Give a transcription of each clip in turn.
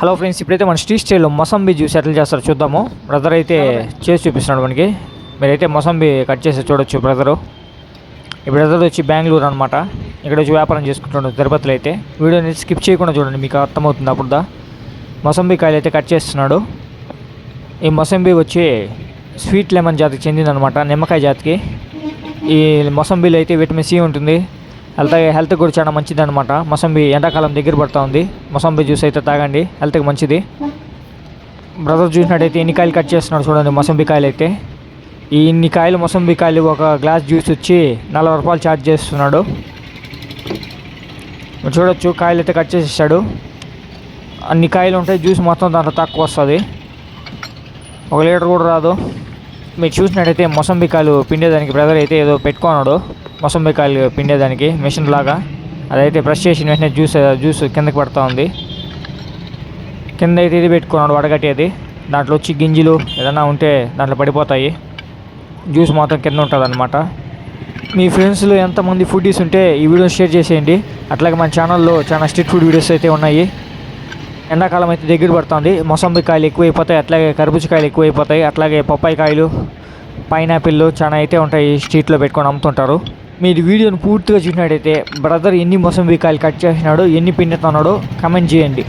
Hello friends ఇప్పుడైతే మన street స్టైల్లో మొసంబి జ్యూస్ ఎట్లా చేస్తారో చూద్దాము. బ్రదర్ అయితే చేసి చూపిస్తున్నాడు మనకి. మీరైతే మొసంబి కట్ చేసి చూడొచ్చు బ్రదరు ఈ బ్రదర్ వచ్చి బెంగళూరు అనమాట ఇక్కడ వచ్చి వ్యాపారం చేసుకుంటున్నాడు తిరుపతిలో అయితే. వీడియోని స్కిప్ చేయకుండా చూడండి మీకు అర్థమవుతుంది అప్పుడుదా మొసంబి కాయలు అయితే కట్ చేస్తున్నాడు. ఈ మొసంబి వచ్చి స్వీట్ లెమన్ జాతికి చెందిందనమాట నిమ్మకాయ జాతికి. ఈ మొసంబిలో అయితే విటమిన్ సి ఉంటుంది. హెల్త్ హెల్త్ కూడా చాలా మంచిది అనమాట మొసంబి ఎండాకాలం దగ్గర పడుతూ ఉంది. మొసంబి జ్యూస్ అయితే తాగండి. హెల్త్కి మంచిది. బ్రదర్ చూసినట్టయితే ఎన్ని కాయలు కట్ చేస్తున్నాడు చూడండి మొసంబి కాయలు అయితే. ఈ ఇన్ని కాయలు మొసంబి కాయలు ఒక గ్లాస్ జ్యూస్ వచ్చి నలభై రూపాయలు ఛార్జ్ చేస్తున్నాడు. చూడొచ్చు కాయలు అయితే కట్ చేసేసాడు. అన్ని కాయలు ఉంటాయి జ్యూస్ మొత్తం దాంట్లో తక్కువ వస్తుంది. ఒక లీటర్ కూడా రాదు. మీరు చూసినట్టయితే మొసంబి కాయలు పిండేదానికి బ్రదర్ అయితే ఏదో పెట్టుకున్నాడు. మొసంబి కాయలు పిండేదానికి మిషన్ లాగా. అదైతే బ్రష్ చేసిన వెంటనే జ్యూస్ జ్యూస్ కిందకి పడుతూ ఉంది. కింద అయితే ఇది పెట్టుకున్నాడు వడగట్టేది. దాంట్లో వచ్చి గింజలు ఏదైనా ఉంటే దాంట్లో పడిపోతాయి. జ్యూస్ మాత్రం కింద ఉంటుంది అనమాట మీ ఫ్రెండ్స్లో ఎంతమంది ఫుడీస్ ఉంటే ఈ వీడియో షేర్ చేసేయండి. అట్లాగే మన ఛానల్లో చాలా స్ట్రీట్ ఫుడ్ వీడియోస్ అయితే ఉన్నాయి. ఎండాకాలం అయితే దగ్గర పడుతుంది. మొసంబి కాయలు ఎక్కువైపోతాయి. అట్లాగే కర్బూజకాయలు ఎక్కువైపోతాయి. అట్లాగే పప్పాయి కాయలు పైనాపిల్లు చాలా అయితే ఉంటాయి స్ట్రీట్లో పెట్టుకొని అమ్ముతుంటారు. మీరు వీడియోని పూర్తిగా చూసినట్టయితే బ్రదర్ ఎన్ని మొసంబి కాయలు కట్ చేసినాడో ఎన్ని పిండితున్నాడో కమెంట్ చేయండి.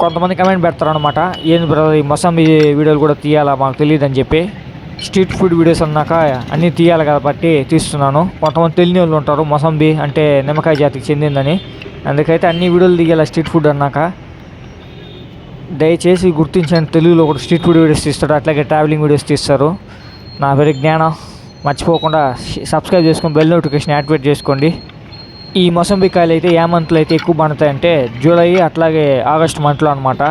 కొంతమంది కమెంట్ పెడతారు అనమాట ఏంది బ్రదర్ ఈ మొసంబి వీడియోలు కూడా తీయాలా? మాకు తెలియదు అని చెప్పి. స్ట్రీట్ ఫుడ్ వీడియోస్ అన్నాక అన్నీ తీయాలి కాబట్టి తీస్తున్నాను. కొంతమంది తెలియని వాళ్ళు ఉంటారు మొసంబి అంటే నిమ్మకాయ జాతికి చెందిందని. అందుకైతే అన్ని వీడియోలు తీయాలి స్ట్రీట్ ఫుడ్ అన్నాక. దయచేసి గుర్తించండి తెలుగులో కూడా స్ట్రీట్ ఫుడ్ వీడియోస్ తీస్తాడు అట్లాగే ట్రావెలింగ్ వీడియోస్ తీస్తారు. నా పేరు జ్ఞానం. మర్చిపోకుండా సబ్స్క్రైబ్ చేసుకొని బెల్ నోటిఫికేషన్ యాక్టివేట్ చేసుకోండి. ఈ మొసంబికాయలు అయితే ఏ మంత్లో అయితే ఎక్కువ పండుతాయి అంటే జూలై అట్లాగే ఆగస్ట్ మంత్లో అనమాట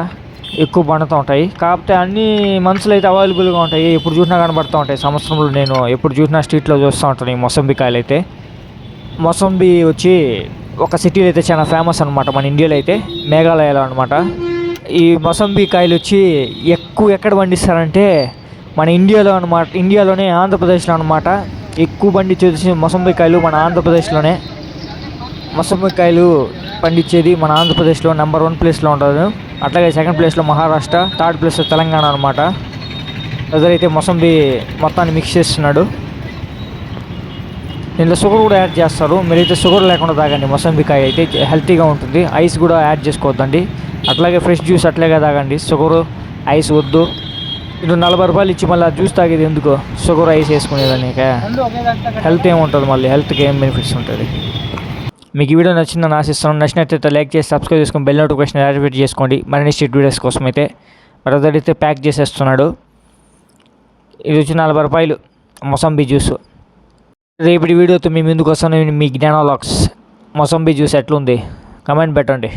ఎక్కువ పండుతూ ఉంటాయి. కాకపోతే అన్ని మంత్స్లో అయితే అవైలబుల్గా ఉంటాయి. ఎప్పుడు చూసినా కనబడుతూ ఉంటాయి. సంవత్సరంలో నేను ఎప్పుడు చూసినా స్ట్రీట్లో చూస్తూ ఉంటాను ఈ మొసంబి కాయలు అయితే మొసంబి వచ్చి ఒక సిటీలో అయితే చాలా ఫేమస్ అనమాట మన ఇండియాలో అయితే మేఘాలయలో అనమాట ఈ మొసంబి కాయలు వచ్చి ఎక్కువ ఎక్కడ పండిస్తారంటే మన ఇండియాలో అనమాట ఇండియాలోనే ఆంధ్రప్రదేశ్లో అనమాట ఎక్కువ పండించేది మొసంబికాయలు మన ఆంధ్రప్రదేశ్లోనే. మొసంబికాయలు పండించేది మన ఆంధ్రప్రదేశ్లో నెంబర్ వన్ ప్లేస్లో ఉంటుంది. అట్లాగే సెకండ్ ప్లేస్లో మహారాష్ట్ర థర్డ్ ప్లేస్లో తెలంగాణ అనమాట ఎదురైతే మొసంబి మొత్తాన్ని మిక్స్ చేస్తున్నాడు. దీంట్లో షుగర్ కూడా యాడ్ చేస్తారు. మీరైతే షుగర్ లేకుండా తాగండి. మొసంబికాయ అయితే హెల్తీగా ఉంటుంది. ఐస్ కూడా యాడ్ చేసుకోవద్దండి. అట్లాగే ఫ్రెష్ జ్యూస్ అట్లాగే తాగండి. షుగర్ ఐస్ వద్దు. ఇటు నలభై రూపాయలు ఇచ్చి మళ్ళీ జ్యూస్ తాగేది ఎందుకు? షుగర్ ఐస్ వేసుకునేదాన్ని హెల్త్ ఏముంటుంది మళ్ళీ? హెల్త్కి ఏం బెనిఫిట్స్ ఉంటుంది? మీకు ఈ వీడియో నచ్చిందని ఆశిస్తున్నాను. నచ్చినట్లయితే లైక్ చేసి సబ్స్క్రైబ్ చేసుకొని బెల్ నోటిఫికేషన్ యాక్టివేట్ చేసుకోండి. మరిన్ని స్ట్రీట్ వీడియోస్ కోసం అయితే బ్రదర్ అయితే ప్యాక్ చేసేస్తున్నాడు. ఇది వచ్చి నలభై రూపాయలు. మొసంబీ జ్యూస్ రేపటి వీడియోతో మీ ముందుకు వస్తాను. మీ జ్ఞానలాక్స్. మొసంబీ జ్యూస్ ఎట్లుంది? కమెంట్ పెట్టండి.